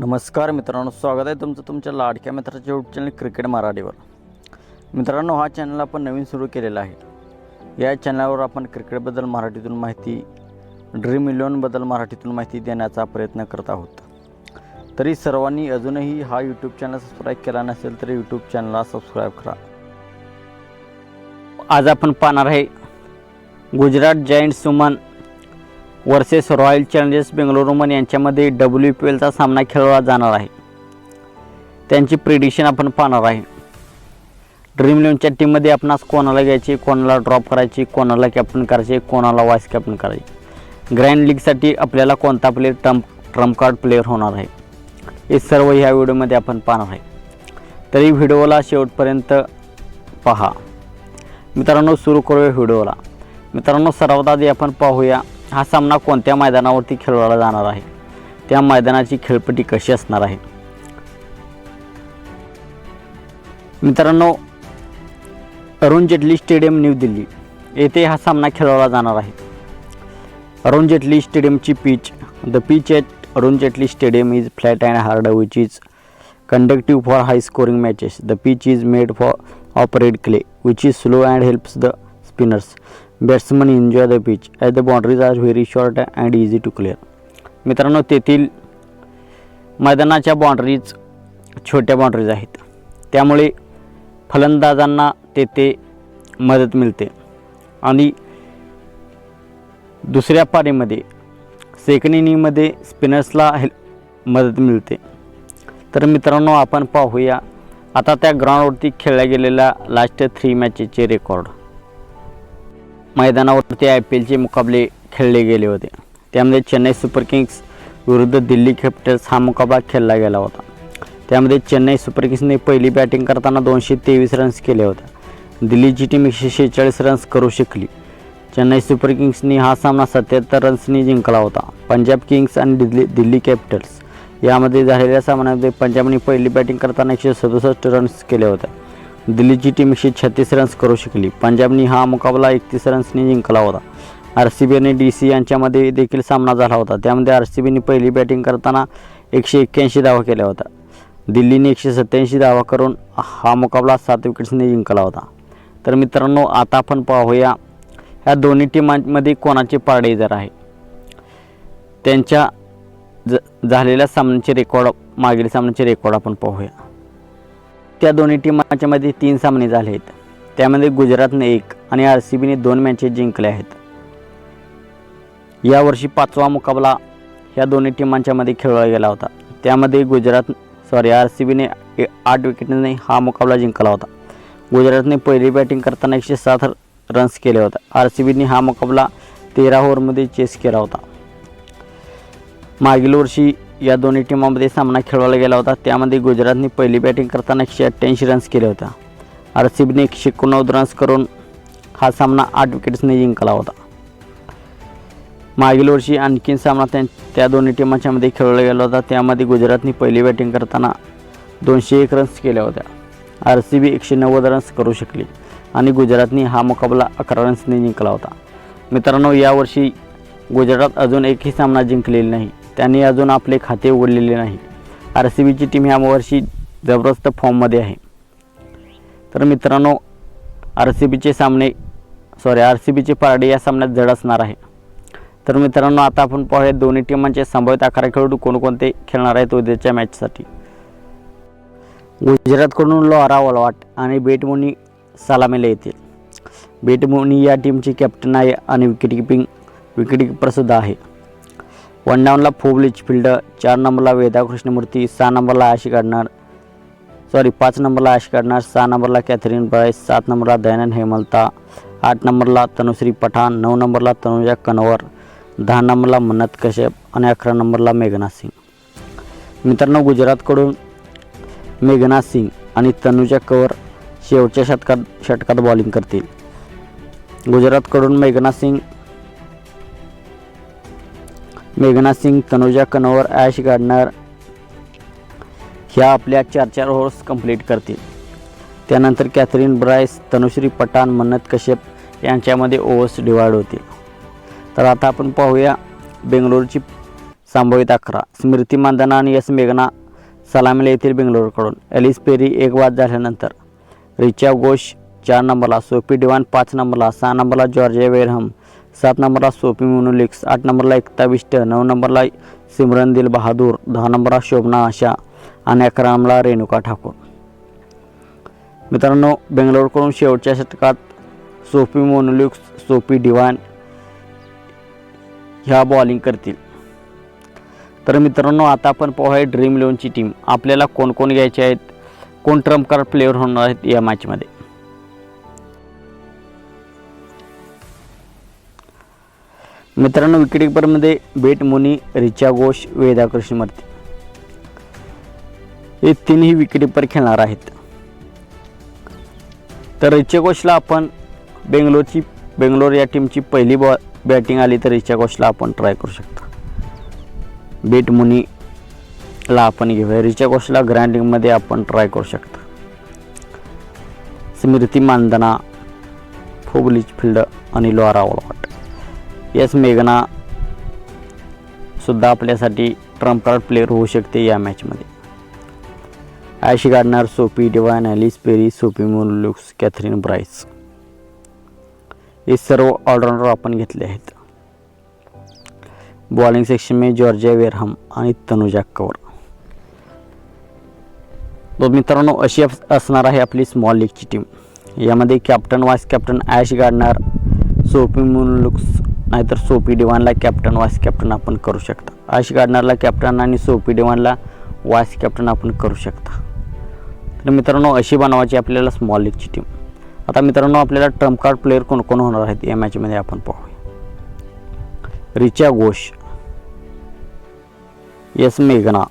नमस्कार मित्रांनो स्वागत आहे तुमचं तुमच्या लाडक्या मित्राच्या यूट्यूब चॅनल क्रिकेट मराठीवर. मित्रांनो हा चॅनल आपण नवीन सुरू केलेला आहे. या चॅनलवर आपण क्रिकेटबद्दल मराठीतून माहिती ड्रीम इलेवनबद्दल मराठीतून माहिती देण्याचा प्रयत्न करत आहोत. तरी सर्वांनी अजूनही हा यूट्यूब चॅनल सबस्क्राईब केला नसेल तर यूट्यूब चॅनलला सबस्क्राईब करा. आज आपण पाहणार आहे Gujarat giant women versus Royal Challengers बेंगलोरुमन यांच्यामध्ये डब्ल्यू पी एलचा सामना खेळवला जाणार आहे. त्यांची प्रिडिशन आपण पाहणार आहे. ड्रीम इलेव्हनच्या टीममध्ये आपणास कोणाला घ्यायची कोणाला ड्रॉप करायची कोणाला कॅप्टन करायचे कोणाला वाईस कॅप्टन करायचे. ग्रँड लीगसाठी आपल्याला कोणता player trump trump card player होणार आहे? हे सर्व ह्या व्हिडिओमध्ये आपण पाहणार आहे. तरी व्हिडिओला शेवटपर्यंत पहा. मित्रांनो सुरू करूया व्हिडिओला मित्रांनो सर्वात आधी आपण पाहूया हा सामना कोणत्या मैदानावरती खेळवला जाणार आहे? त्या मैदानाची खेळपट्टी कशी असणार आहे? मित्रांनो अरुण जेटली स्टेडियम न्यू दिल्ली येथे हा सामना खेळवला जाणार आहे. Arun Jaitley स्टेडियमची pitch the pitch at Arun Jaitley stadium is flat and hard which is conductive for high scoring matches the pitch is made for operate clay which is slow and helps the spinners batsman enjoy the pitch as the boundaries are very short and easy to clear मित्रांनो तेथील मैदानाच्या boundaries छोट्या boundaries आहेत. त्यामुळे फलंदाजांना तेथे मदत मिळते. आणि दुसऱ्या पारीमध्ये सेकंड इनिंगमध्ये स्पिनर्सला हेल मदत मिळते. तर मित्रांनो आपण पाहूया. आता त्या ग्राउंडवरती खेळल्या गेलेल्या लास्ट थ्री मॅचेसचे रेकॉर्ड मैदानावरती आय पी एलचे मुकाबले खेळले गेले होते. त्यामध्ये चेन्नई सुपर किंग्स विरुद्ध दिल्ली कॅपिटल्स हा मुकाबला खेळला गेला होता. त्यामध्ये चेन्नई सुपर किंग्सने पहिली बॅटिंग करताना दोनशे तेवीस रन्स केले होते. दिल्लीची टीम एकशे शेहेचाळीस रन्स करू शकली. चेन्नई सुपर किंग्सनी हा सामना सत्याहत्तर रन्सनी जिंकला होता. पंजाब किंग्स आणि दिल्ली दिल्ली कॅपिटल्स यामध्ये झालेल्या सामन्यामध्ये पंजाबने पहिली बॅटिंग करताना एकशे सदुसष्ट रन्स केले होते. दिल्लीची टीम एकशे छत्तीस रन्स करू शकली. पंजाबनी हा मुकाबला एकतीस रन्सनी जिंकला होता. आर सी बी आणि डी सी यांच्यामध्ये देखील सामना झाला होता. त्यामध्ये आर सी बीने पहिली बॅटिंग करताना एकशे एक्क्याऐंशी धावा केल्या होत्या. दिल्लीने एकशे सत्त्याऐंशी धावा करून हा मुकाबला सात विकेट्सने जिंकला होता. तर मित्रांनो आता आपण पाहूया ह्या दोन्ही टीमांमध्ये कोणाचे पारडे जर आहे. त्यांच्या ज झालेल्या सामन्याचे रेकॉर्ड मागील सामन्याचे रेकॉर्ड आपण पाहूया. त्या दोन्ही टीमांच्या मध्ये तीन सामने झाले आहेत. त्यामध्ये गुजरातने एक आणि आर सी बीने दोन मॅचेस जिंकले आहेत. यावर्षी पाचवा मुकाबला ह्या दोन्ही टीमांच्या मध्ये खेळला गेला होता. त्यामध्ये गुजरात सॉरी आर सी बीने आठ विकेटने हा मुकाबला जिंकला होता. गुजरातने पहिली बॅटिंग करताना एकशे सात रन्स केले होते. आर सी बीने हा मुकाबला तेरा ओव्हरमध्ये चेस केला होता. मागील वर्षी या दोन्ही टीमामध्ये सामना खेळवला गेला होता. त्यामध्ये गुजरातने पहिली बॅटिंग करताना एकशे अठ्ठ्याऐंशी रन्स केले होता. आर सी बीने एकशे एकोणनव्वद रन्स करून हा सामना आठ विकेट्सने जिंकला होता. मागील वर्षी आणखीन सामना त्या त्या दोन्ही टीमांच्यामध्ये खेळवला गेला होता. त्यामध्ये गुजरातने पहिली बॅटिंग करताना दोनशे एक रन्स केल्या होत्या. आर सी बी एकशे नव्वद रन्स करू शकली आणि गुजरातने हा मुकाबला अकरा रन्सने जिंकला होता. मित्रांनो यावर्षी गुजरात अजून एकही सामना जिंकलेला नाही. त्यांनी अजून आपले खाते उघडलेले नाही. आर सी बीची टीम ह्या वर्षी जबरदस्त फॉर्ममध्ये आहे. तर मित्रांनो आर सी बीचे सामने सॉरी आर सी बीचे पारडे या सामन्यात जड असणार आहे. तर मित्रांनो आता आपण पाहूया दोन्ही टीमांचे संभावित अकरा खेळाडू कोणकोणते खेळणार आहेत उद्याच्या मॅचसाठी गुजरातकडून लोहारा वलवाट आणि बेटमोनी सलामीला येतील. बेटमोनी या टीमची कॅप्टन आहे आणि विकेट किपिंग विकेट किपरसुद्धा आहे. वन डाऊनला फोबलिच फिल्ड चार नंबरला वेदा कृष्णमूर्ती सहा नंबरला आशी काढणार सॉरी पाच नंबरला आशी काढणार सहा नंबरला कॅथरीन ब्राईस सात नंबरला दयानंद हेमलता आठ नंबरला तनुश्री पठाण नऊ नंबरला तनुजा कनवर दहा नंबरला मन्नत कश्यप आणि अकरा नंबरला मेघना सिंग. मित्रांनो गुजरातकडून मेघना सिंग आणि तनुजा कवर शेवटच्या षटकात षटकात बॉलिंग करतील. गुजरातकडून मेघना सिंग मेघना सिंग तनुजा कनोवर ॲश गार्डनर ह्या आपल्या चार चार ओव्हर्स कंप्लीट करतील. त्यानंतर कॅथरीन ब्रायस तनुश्री पठाण मन्नत कश्यप यांच्यामध्ये ओव्हर्स डिवाइड होतील. तर आता आपण पाहूया बेंगलोरची संभावित अकरा. स्मृती मानधना आणि यस मेघना सलामीला येथील बेंगलोरकडून. एलिस पेरी एक वाद झाल्यानंतर. रिचा घोष चार नंबरला. सोपी डिवान पाच नंबरला. सहा नंबरला जॉर्जिया वेरहम सात नंबरला सोपी मोनोलिक्स आठ नंबरला एकता विष्ट नऊ नंबरला सिमरन दिल बहादूर दहा नंबरला शोभना आशा आणि अकरा नंबरला रेणुका ठाकूर. मित्रांनो बेंगलोरकडून शेवटच्या षटकात सोपी मोनोलिक्स सोपी डिवान ह्या बॉलिंग करतील. तर मित्रांनो आता आपण पाहूया ड्रीम इलेवनची टीम आपल्याला कोण कोण घ्यायचे आहेत? कोण ट्रम्प कार्ड प्लेअर होणार आहेत या मॅचमध्ये मित्रांनो विकेटकीपरमध्ये बेट मुनी रिचा घोष वेदा कृष्णमूर्ती. हे तीनही विकेटकीपर खेळणार आहेत. तर रिचा घोषला आपण बेंगलोरची बेंगलोर या टीमची पहिली बॉ बॅटिंग आली तर रिचा घोषला आपण ट्राय करू शकता. बेट मुनीला आपण घेऊया. रिचा घोषला ग्रँडिंगमध्ये आपण ट्राय करू शकता. स्मृती मानधना फोबलीच फिल्ड आणि लोहारा वॉलॉट यस मेघना सुद्धा आपल्यासाठी ट्रम्प कार्ड प्लेअर होऊ शकते या मॅचमध्ये Ashleigh Gardner Sophie Devine Alyse Perry Sophie Molineux Kathryn Bryce हे सर्व ऑलराऊंडर आपण घेतले आहेत. बॉलिंग सेक्शन में जॉर्जिया वेरहम आणि तनुजा कवर. तो मित्रांनो अशी असणार आहे आपली स्मॉल लीगची टीम यामध्ये captain vice captain Ash Gardner Sophie Molineux नाहीतर सोपी डिवानला कॅप्टन वाईस कॅप्टन आपण करू शकता. आश गार्डनरला कॅप्टन आणि सोपी डिवानला वाईस कॅप्टन आपण करू शकता. तर मित्रांनो अशी बनवायची आपल्याला स्मॉल लीगची टीम आता मित्रांनो आपल्याला ट्रम्प कार्ड प्लेअर कोण कोण होणार आहेत? या मॅचमध्ये आपण पाहूया. रिचा घोष. यस मेघना.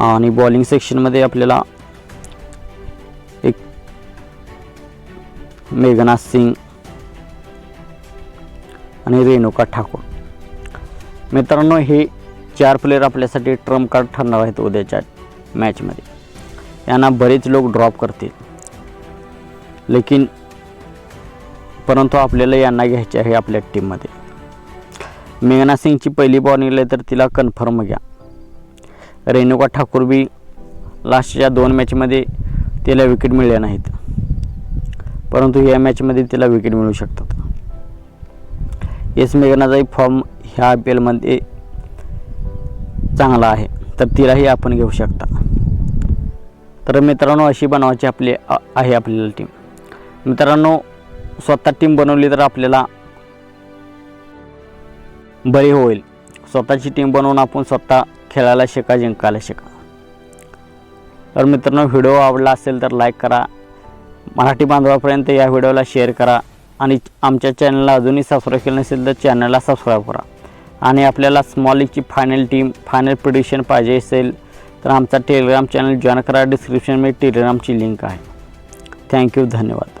आणि बॉलिंग सेक्शनमध्ये आपल्याला मेघनाथ सिंग आणि रेणुका ठाकूर. मित्रांनो हे चार प्लेयर आपल्यासाठी ट्रम्प कार्ड ठरणार आहेत उद्याच्या मॅचमध्ये यांना बरेच लोक ड्रॉप करतील. लेकिन परंतु आपल्याला यांना घ्यायचे आहे आपल्या टीममध्ये मेघना सिंगची पहिली बॉलिंग तर तिला कन्फर्म घ्या. रेणुका ठाकूर बी लास्टच्या दोन मॅचमध्ये तिला विकेट मिळल्या नाहीत. परंतु या मॅचमध्ये तिला विकेट मिळू शकतात. एस मेघनाचाही फॉर्म ह्या आय पी एलमध्ये चांगला आहे. तर तिलाही आपण घेऊ शकता. तर मित्रांनो अशी बनवायची आपली आहे आपल्याला टीम मित्रांनो स्वतः टीम बनवली तर आपल्याला बरी होईल. स्वतःची टीम बनवून आपण स्वतः खेळायला शिका जिंकायला शिका. तर मित्रांनो व्हिडिओ आवडला असेल तर लाईक करा. मराठी बांधवापर्यंत या व्हिडिओला शेअर करा आणि आमच्या चॅनलला अजूनही सबस्क्राईब केलं नसेल तर चॅनलला सबस्क्राईब करा. आणि आपल्याला स्मॉल लीगची फायनल टीम फायनल प्रिडिक्शन पाहिजे असेल तर आमचा टेलिग्राम चॅनल जॉईन करा. डिस्क्रिप्शनमध्ये टेलिग्रामची लिंक आहे. थँक्यू धन्यवाद.